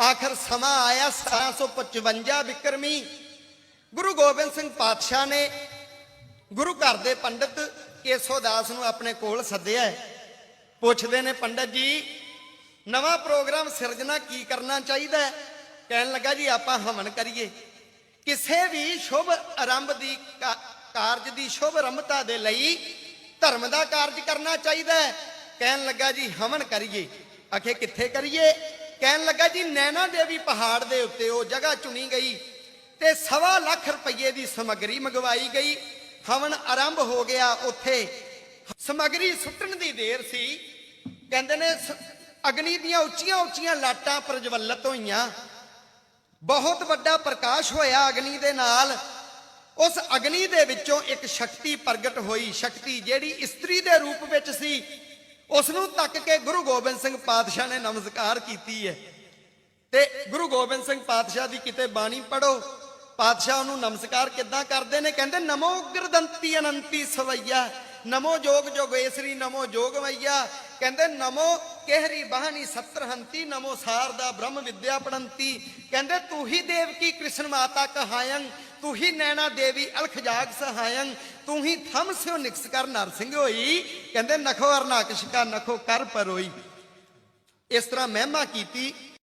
ਆਖਰ ਸਮਾਂ ਆਇਆ 1755 ਵਿਕਰਮੀ। ਗੁਰੂ ਗੋਬਿੰਦ ਸਿੰਘ ਪਾਤਸ਼ਾਹ ਨੇ ਗੁਰੂ ਘਰ ਦੇ ਪੰਡਿਤ ਕੇਸੋਦਾਸ ਨੂੰ ਆਪਣੇ ਕੋਲ ਸੱਦਿਆ ਹੈ। ਪੁੱਛਦੇ ਨੇ, ਪੰਡਤ ਜੀ, ਨਵਾਂ ਪ੍ਰੋਗਰਾਮ ਸਿਰਜਣਾ ਕੀ ਕਰਨਾ ਚਾਹੀਦਾ ਹੈ? ਕਹਿਣ ਲੱਗਾ ਜੀ, ਆਪਾਂ ਹਵਨ ਕਰੀਏ। ਕਿਸੇ ਵੀ ਸ਼ੁਭ ਆਰੰਭ ਦੀ ਕਾਰਜ ਦੀ ਸ਼ੁਭ ਆਰੰਭਤਾ ਦੇ ਲਈ ਧਰਮ ਦਾ ਕਾਰਜ ਕਰਨਾ ਚਾਹੀਦਾ ਹੈ। ਕਹਿਣ ਲੱਗਾ ਜੀ, ਹਵਨ ਕਰੀਏ। ਆਖੇ, ਕਿੱਥੇ ਕਰੀਏ? ਕਹਿਣ ਲੱਗਾ ਜੀ, ਨੈਣਾ ਦੇਵੀ ਪਹਾੜ ਦੇ ਉੱਤੇ ਉਹ ਜਗ੍ਹਾ ਚੁਣੀ ਗਈ ਤੇ ਸਵਾ ਲੱਖ ਰੁਪਏ ਦੀ ਸਮੱਗਰੀ ਮੰਗਵਾਈ ਗਈ। ਹਵਨ ਆਰੰਭ ਹੋ ਗਿਆ ਉੱਥੇ। ਸਮੱਗਰੀ ਸੁੱਟਣ ਦੀ ਦੇਰ ਸੀ। ਕਹਿੰਦੇ ਨੇ, ਸ- ਅਗਨੀ ਦੀਆਂ ਉੱਚੀਆਂ ਉੱਚੀਆਂ ਲਾਟਾਂ ਪ੍ਰਜਵਲਿਤ ਹੋਈਆਂ। ਬਹੁਤ ਵੱਡਾ ਪ੍ਰਕਾਸ਼ ਹੋਇਆ ਅਗਨੀ ਦੇ ਨਾਲ। ਉਸ ਅਗਨੀ ਦੇ ਵਿੱਚੋਂ ਇੱਕ ਸ਼ਕਤੀ ਪ੍ਰਗਟ ਹੋਈ। ਸ਼ਕਤੀ ਜਿਹੜੀ ਇਸਤਰੀ ਦੇ ਰੂਪ ਵਿੱਚ ਸੀ। ਉਸ ਨੂੰ ਤੱਕ ਕੇ ਗੁਰੂ ਗੋਬਿੰਦ ਸਿੰਘ ਪਾਤਸ਼ਾਹ ਨੇ ਨਮਸਕਾਰ ਕੀਤੀ ਹੈ। ਤੇ ਗੁਰੂ ਗੋਬਿੰਦ ਸਿੰਘ ਪਾਤਸ਼ਾਹ ਦੀ ਕਿਤੇ ਬਾਣੀ ਪੜੋ ਪਾਤਸ਼ਾਹ ਉਹਨੂੰ ਨਮਸਕਾਰ ਕਿੱਦਾਂ ਕਰਦੇ ਨੇ? ਕਹਿੰਦੇ, ਨਮੋ ਗੁਰਦੰਤੀ ਅਨੰਤੀ ਸਵਈਆ, ਨਮੋ ਜੋਗ ਜੋਗੇਸਰੀ, ਨਮੋ ਜੋਗਵਈਆ ਕਹਿੰਦੇ, ਨਮੋ ਕਿਹਰੀ ਬਹਾਨੀ ਸਤਰਹੰਤੀ, ਨਮੋ ਸਾਰਦਾ ਬ੍ਰਹਮ ਵਿਦਿਆ ਪੜੰਤੀ। ਕਹਿੰਦੇ, ਤੂੰ ਹੀ ਦੇਵਕੀ ਕ੍ਰਿਸ਼ਨ ਮਾਤਾ ਕਹਾਇੰ, ਤੂੰ ਹੀ ਨੈਣਾ ਦੇਵੀ ਅਲਖ ਜਾਗ ਸਹਾਇੰ, ਤੂੰ ਹੀ ਥਮ ਸਿਓ ਨਿਕਸ ਕਰ ਨਰਸਿੰਘ ਹੋਈ। ਕਹਿੰਦੇ, ਨਖੋ ਅਰਨਾਕਸ਼ ਕਾ ਨਖੋ ਕਰ ਪਰੋਈ। ਇਸ ਤਰ੍ਹਾਂ ਮਹਿਮਾ ਕੀਤੀ